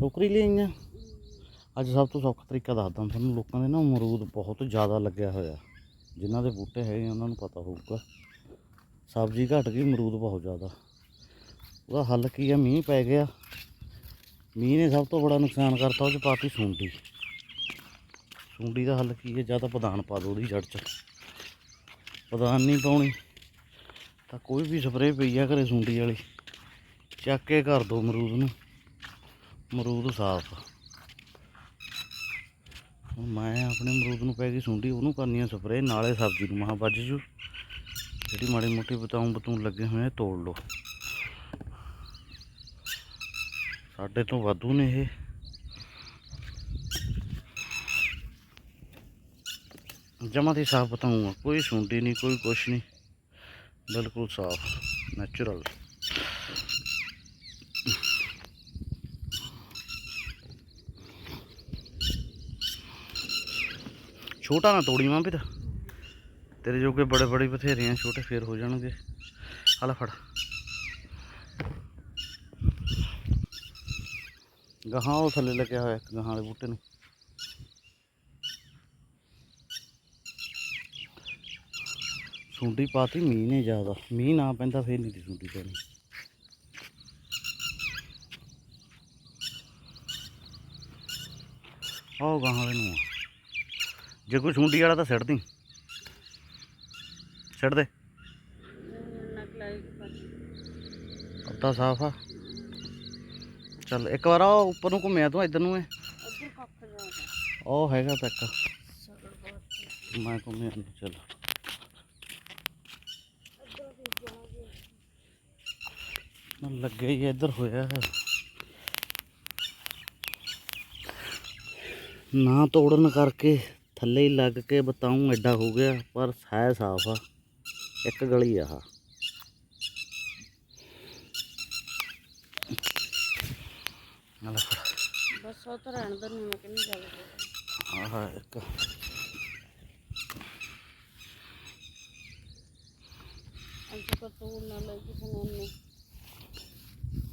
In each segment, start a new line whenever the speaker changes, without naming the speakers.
ਟੋਕਰੀ ਲਈਆਂ। ਅੱਜ ਸਭ ਤੋਂ ਸੌਖਾ ਤਰੀਕਾ ਦੱਸਦਾ ਤੁਹਾਨੂੰ, ਲੋਕਾਂ ਦੇ ਨਾ ਅਮਰੂਦ ਬਹੁਤ ਜ਼ਿਆਦਾ ਲੱਗਿਆ ਹੋਇਆ। ਜਿਨ੍ਹਾਂ ਦੇ ਬੂਟੇ ਹੈਗੇ ਉਹਨਾਂ ਨੂੰ ਪਤਾ ਹੋਊਗਾ। ਸਬਜ਼ੀ ਘਟ ਗਈ, ਅਮਰੂਦ ਬਹੁਤ ਜ਼ਿਆਦਾ। ਉਹਦਾ ਹੱਲ ਕੀ ਆ? ਮੀਂਹ ਪੈ ਗਿਆ। ਮੀਂਹ ਨੇ ਸਭ ਤੋਂ ਬੜਾ ਨੁਕਸਾਨ ਕਰਤਾ ਉਹ ਚ ਪਾਤੀ ਸੁੰਡੀ। ਸੁੰਡੀ ਦਾ ਹੱਲ ਕੀ ਹੈ ਜਾਂ ਤਾਂ ਪਦਾਨ ਪਾ ਦੋ ਉਹਦੀ ਜੜ 'ਚ। ਪਦਾਨ ਨਹੀਂ ਪਾਉਣੀ, ਤਾਂ ਕੋਈ ਵੀ ਸਪਰੇਅ ਪਈ ਆ ਘਰੇ ਸੁੰਡੀ ਵਾਲੀ। ਚੱਕ ਕੇ ਕਰ ਦੋ ਅਮਰੂਦ ਨੂੰ। ਮਰੂਦ ਸਾਫ਼ ਹੁਣ ਮੈਂ ਆਪਣੇ ਮਰੂਦ ਨੂੰ ਪੈ ਗਈ ਸੁੰਡੀ, ਉਹਨੂੰ ਕਰਨੀ ਆ ਸਪਰੇ ਨਾਲੇ ਸਬਜ਼ੀ ਨੂੰ। ਮਹਾ ਵੱਜ ਜੂ। ਜਿਹੜੀ ਮਾੜੀ ਮੋਟੀ ਬਤਾਉਂ ਬਤੂੰ ਲੱਗੇ ਹੋਏ ਆ, ਤੋੜ ਲਓ। ਸਾਡੇ ਤੋਂ ਵਾਧੂ ਨੇ ਇਹ। ਜਮਾ ਦੀ ਸਾਫ਼ ਬਤਾਉਂਗਾ ਕੋਈ ਸੁੰਡੀ ਨਹੀਂ, ਕੋਈ ਕੁਛ ਨਹੀਂ। ਬਿਲਕੁਲ ਸਾਫ਼ ਨੈਚੁਰਲ ਛੋਟਾ ਨਾ ਤੋੜੀ ਮਾਂ ਵੀ ਤੇਰੇ ਜੋਗੇ ਬੜੇ ਬੜੇ ਬਥੇਰੇ ਆ, ਛੋਟੇ ਫੇਰ ਹੋ ਜਾਣਗੇ। ਹਲਾ ਫੜ। ਗਾਹਾਂ ਉਹ ਥੱਲੇ ਲੱਗਿਆ ਹੋਇਆ, ਇੱਕ ਗਾਹਾਂ ਵਾਲੇ ਬੂਟੇ ਨੂੰ। ਸੁੰਡੀ ਪਾਤੀ, ਮੀਂਹ ਨੇ ਜ਼ਿਆਦਾ। ਮੀਂਹ ਨਾ ਪੈਂਦਾ, ਫੇਰ ਨਹੀਂ ਦੀ ਸੁੰਡੀ ਪੈਣੀ। ਆਹ ਗਾਹਾਂ ਵਾਲੇ ਨੂੰ ਆ। ਜੇ ਕੋਈ ਸੁੰਡੀ ਵਾਲਾ ਤਾਂ ਸਿੱਟ ਦੀ। ਸਿੱਟ ਦੇ। ਅੱਧਾ ਸਾਫ਼ ਆ। ਚੱਲ, ਇੱਕ ਵਾਰ ਆ ਉੱਪਰ ਨੂੰ ਘੁੰਮਿਆ ਤੂੰ, ਇੱਧਰ ਨੂੰ ਏ ਉਹ ਹੈਗਾ ਤਾਂ ਮੈਂ ਘੁੰਮਿਆ ਚੱਲ। ਨਾ ਲੱਗੇ ਹੀ ਇੱਧਰ ਹੋਇਆ। ਨਾ ਤੋੜਨ ਕਰਕੇ ਥੱਲੇ ਹੀ ਲੱਗ ਕੇ ਬਤਾਉਂ ਐਡਾ ਹੋ ਗਿਆ ਪਰ ਹੈ ਸਾਫ਼ ਆ। ਇੱਕ ਗਲੀ ਆ ਆਹ। ਨਾਲ
ਬਸ ਉਹ ਤਾਂ ਰਹਿਣ ਗੱਲ
ਆਹ ਇੱਕ।
ਅੰਤ ਕੋ ਨਾ ਲੈ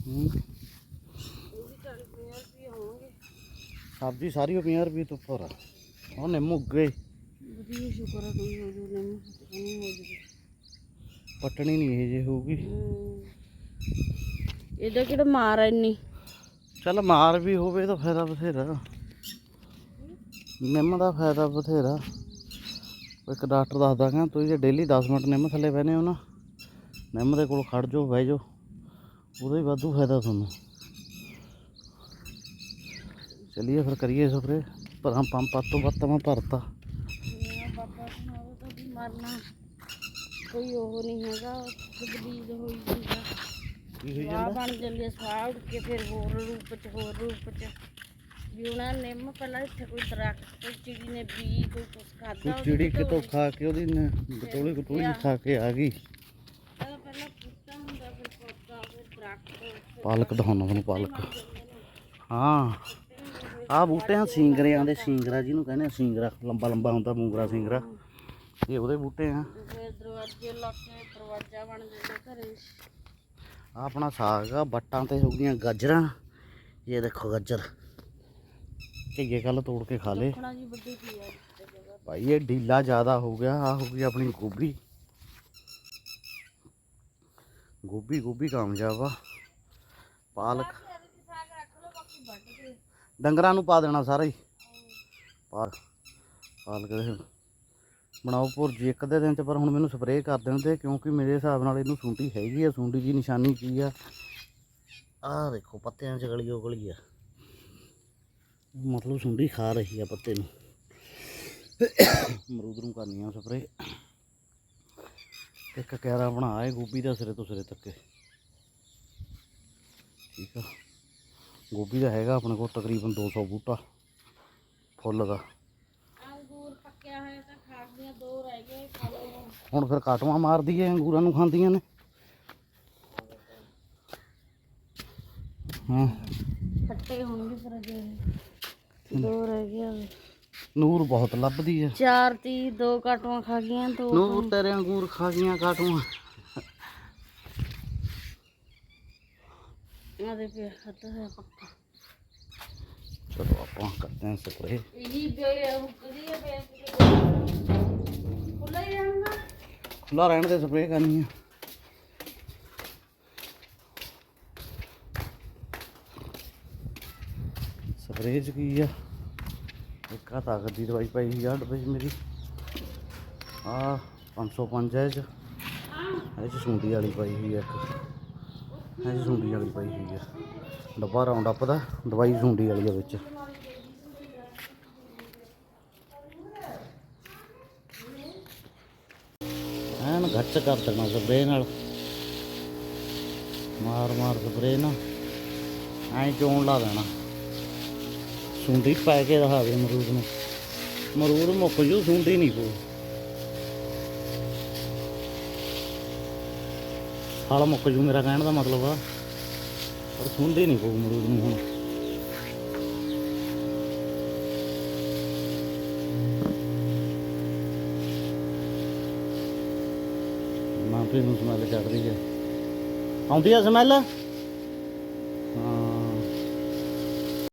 ਹੂੰ। ਸਬਜ਼ੀ ਸਾਰੀ ਉਹ 50 ਰੁਪਏ ਤੋਂ ਉੱਪਰ ਆ।
ਨਹੀਂ ਹੋ ਜੂ
ਪਟਣੀ ਨਹੀਂ ਇਹ ਜੇ ਹੋਊਗੀ।
ਇਹਦਾ ਕਿਹੜਾ ਮਾਰ ਇੰਨੀ?
ਚੱਲ ਮਾਰ ਵੀ ਹੋਵੇ ਤਾਂ ਫਾਇਦਾ ਬਥੇਰਾ। ਨਿੰਮ ਦਾ ਫਾਇਦਾ ਬਥੇਰਾ। ਇੱਕ ਡਾਕਟਰ ਦੱਸਦਾ ਕਹਿੰਦਾ ਤੁਸੀਂ ਜੇ ਡੇਲੀ 10 ਮਿੰਟ ਨਿੰਮ ਥੱਲੇ ਬਹਿਨੇ ਹੋ ਨਾ ਨਿੰਮ ਦੇ ਕੋਲ ਖੜ ਜਾਓ ਬਹਿ ਜਾਓ। ਉਹਦਾ ਹੀ ਵਾਧੂ ਫਾਇਦਾ ਤੁਹਾਨੂੰ। ਚਲਿਏ ਫਿਰ ਕਰੀਏ ਸਪਰੇ ਭਰਾਂ ਪੰਪ ਤੋਂ ਵੱਧ ਮੈਂ ਭਰਤਾ।
ਬਾਬਾ ਸੁਣਾਓ ਤਾਂ ਵੀ ਮਰਨਾ ਕੋਈ ਉਹ ਨਹੀਂ ਹੈਗਾ ਤਬਦੀਲ ਹੋਈ ਸੀਗਾ
ਕੀ ਹੋਈ
ਸਵਾਹ ਬਣ ਜਾਂਦੀ ਹੈ ਸਵਾਹ ਉੱਡ ਕੇ ਫਿਰ ਹੋਰ ਰੂਪ ਚ ਹੋਰ ਰੂਪ ਚ। ਵੀ ਉਹਨਾਂ ਨੇ ਨਿੰਮ ਪਹਿਲਾਂ ਇੱਥੇ ਕੋਈ ਦਰਖਤ ਕੋਈ ਚਿੜੀ ਨੇ ਬੀ ਕੋਈ ਕੁਛ ਖਾਦਾ
ਕੋਈ ਚਿੜੀ ਕਿਤੋਂ ਖਾ ਕੇ ਉਹਦੀ ਨ- ਗਟੋਲੀ ਗਟੋਲੀ ਖਾ ਕੇ ਆ ਗਈ।
ਪਹਿਲਾਂ ਪਹਿਲਾਂ ਬੂਟਾ ਹੁੰਦਾ ਫਿਰ ਪੌਦਾ ਫਿਰ ਦਰਖਤ ਫਿਰ
ਪਾਲਕ ਦਿਖਾਉਣਾ ਤੁਹਾਨੂੰ ਪਾਲਕ। ਹਾਂ। ਆ ਬੂਟਿਆਂ ਸਿੰਗਰਿਆਂ ਦੇ ਸਿੰਗਰਾ ਜਿਹਨੂੰ ਕਹਿੰਦੇ ਆ ਸਿੰਗਰਾ ਲੰਬਾ ਲੰਬਾ ਹੁੰਦਾ ਮੂੰਗਰਾ ਸਿੰਗਰਾ। ਇਹ ਉਹਦੇ ਬੂਟੇ ਆ।
ਫਿਰ ਦਰਵਾਜ਼ੇ ਲਾ ਕੇ ਦਰਵਾਜ਼ਾ ਬਣ ਜਾਂਦਾ ਘਰੇ।
ਆਹ ਆਪਣਾ ਸਾਗ ਆ ਬੱਟਾਂ ਤੇ ਹੋ ਗਈਆਂ ਗਾਜਰਾਂ। ਇਹ ਦੇਖੋ ਗਾਜਰ। ਘਈਏ ਕੱਲ ਤੋੜ ਕੇ ਖਾ ਲੇ
ਖਣਾ ਜੀ ਵੱਡੀ ਕੀ ਆ। ਤੇ ਜਗ੍ਹਾ
ਭਾਈ ਇਹ ਢੀਲਾ ਜ਼ਿਆਦਾ ਹੋ ਗਿਆ ਆ ਹੋ ਗਈ ਆਪਣੀ ਗੋਭੀ। ਗੋਭੀ ਗੋਭੀ ਕਾਮਯਾਬ ਆ। ਪਾਲਕ
ਸਾਗ ਰੱਖ ਲਓ ਬਾਕੀ ਵੱਢ ਕੇ
ਡੰਗਰਾਂ ਨੂੰ ਪਾ ਦੇਣਾ ਸਾਰਾ ਹੀ। ਪਾਲ ਪਾਲਕ ਦੇ ਬਣਾਓ ਭੁਰਜੀ ਇੱਕ ਦੇ ਦਿਨ ਚ, ਪਰ ਹੁਣ ਮੈਨੂੰ ਸਪਰੇਅ ਕਰ ਦੇਣ ਤੇ ਕਿਉਂਕਿ ਮੇਰੇ ਹਿਸਾਬ ਨਾਲ ਇਹਨੂੰ ਸੁੰਡੀ ਹੈਗੀ ਆ, ਸੁੰਡੀ ਦੀ ਨਿਸ਼ਾਨੀ ਕੀ ਆ। ਆਹ ਦੇਖੋ ਪੱਤਿਆਂ 'ਚ ਗਲੀ ਉਹ ਗਲੀ ਆ। ਮਤਲਬ ਸੁੰਡੀ ਖਾ ਰਹੀ ਆ ਪੱਤੇ ਨੂੰ। ਅਮਰੂਦ ਨੂੰ ਕਰਨੀ ਆ ਸਪਰੇਅ ਇੱਕ ਕੈਰਾ ਬਣਾ ਏ ਗੋਭੀ ਦਾ ਸਿਰੇ ਤੋਂ ਸਿਰੇ ਤੱਕ। ਠੀਕ ਆ। ਗੋਭੀ ਦਾ ਹੈਗਾ ਆਪਣੇ ਕੋਲ ਤਕਰੀਬਨ 200 ਬੂਟਾ ਫੁੱਲ ਦਾ।
ਅੰਗੂਰ ਪੱਕਿਆ ਹੋਇਆ ਤਾਂ ਖਾਸ ਦੀਆਂ ਦੋ ਰਹਿ ਗਏ
ਹੁਣ ਫਿਰ ਕਾਟਵਾ ਮਾਰਦੀ ਐ ਅੰਗੂਰਾਂ ਨੂੰ ਖਾਂਦੀਆਂ ਨੇ। ਹਾਂ।
ਖੱਟੇ ਹੋਣਗੇ ਫਿਰ ਅਜੇ। ਇਹ। ਦੋ ਰਹਿ ਗਏ
ਨੂਰ ਬਹੁਤ ਲੱਭਦੀ ਐ
ਚਾਰ ਤੀ ਦੋ ਕਾਟੂਆਂ ਖਾ ਗਈਆਂ ਦੋ
ਨੂਰ ਤੇਰੇ ਅੰਗੂਰ ਖਾ ਗਈਆਂ ਕਾਟਵਾ।
ਪੱਕਾ।
ਚਲੋ ਆਪਾਂ ਕਰਦੇ ਹਾਂ ਸਪਰੇ
ਇਹੀ ਹੁਕਦੀ ਹੈ ਖੁੱਲਾ ਹੀ
ਰਹਿਣ ਦੇ। ਸਪਰੇ ਕਰਨੀ ਆ। ਸਪਰੇ ਚ ਕੀ ਆ? ਇੱਕ ਆ ਤਾਕਤ ਦੀ ਦਵਾਈ ਪਾਈ ਸੀ ਆ ਡੱਬੇ 'ਚ ਮੇਰੀ ਆ 505 ਹੈ ਇਹ ਚ। ਇਹ ਚ ਸੁੰਡੀ ਵਾਲੀ ਪਾਈ ਹੋਈ ਆ ਇੱਕ। ਇਹ ਚ ਸੁੰਡੀ ਵਾਲੀ ਪਾਈ ਹੋਈ ਆ। ਡੱਬਾ ਰਾਉਂਡ ਅਪ ਦਾ, ਦਵਾਈ ਸੁੰਡੀ ਵਾਲੀ ਆ ਵਿੱਚ। ਐਨ ਗੱਚ ਕਰ ਦੇਣਾ ਸਪਰੇ ਨਾਲ। ਮਾਰ ਮਾਰ ਸਪਰੇ ਨਾ। ਐਂ ਚੋਣ ਲਾ ਦੇਣਾ। ਸੁੰਡੀ ਪੈ ਕੇ ਦਿਖਾਵੇ ਮਰੂਦ ਨੂੰ। ਮਰੂਦ ਮੁੱਕ ਜੂ, ਸੁੰਡੀ ਨਹੀਂ ਪਊ। ਫਲ ਮੁੱਕ ਜੂ ਮੇਰਾ ਕਹਿਣ ਦਾ ਮਤਲਬ ਆ। ਪਰ ਸੁੰਡੀ ਨਹੀਂ ਪਊ ਮਰੂਦ ਨੂੰ ਹੁਣ। ਮਾਂ ਪੀ ਨੂੰ ਸਮੈਲ ਚੜਦੀ ਹੈ ਆਉਂਦੀ ਆ ਸਮੈਲ